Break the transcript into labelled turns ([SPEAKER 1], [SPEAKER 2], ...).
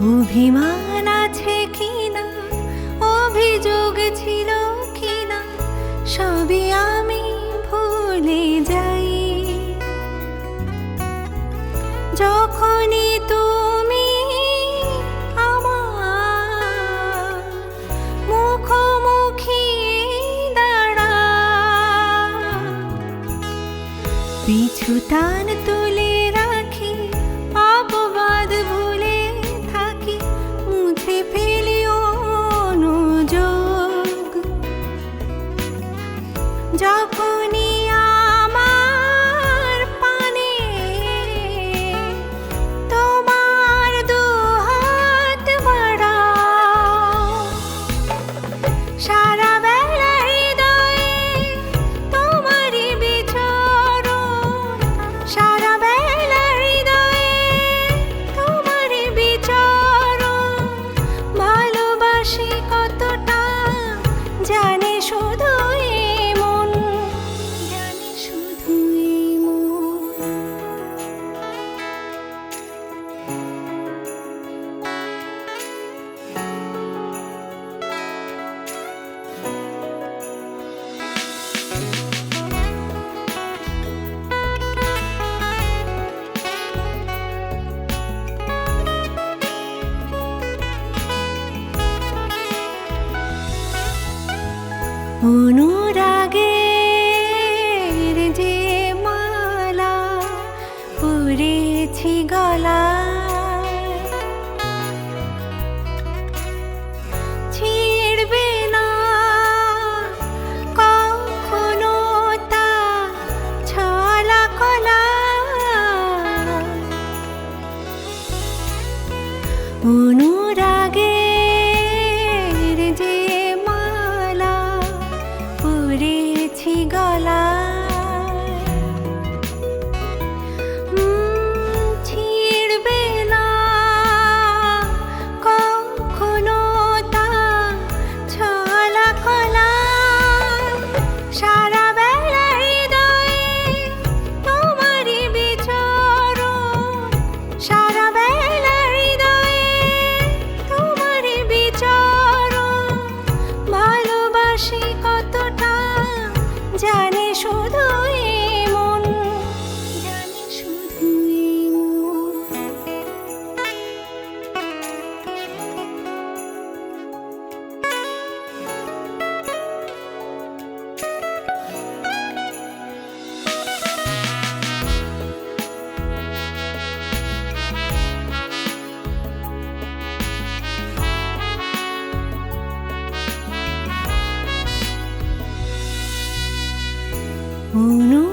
[SPEAKER 1] অভিমান আছে কিনা? অভিযোগ ছিল কিনা? সবই আমি ভুলে যাই। যখনই তুমি আমার মুখোমুখি দাঁড়া পিছু যখনই অনুরাগে No.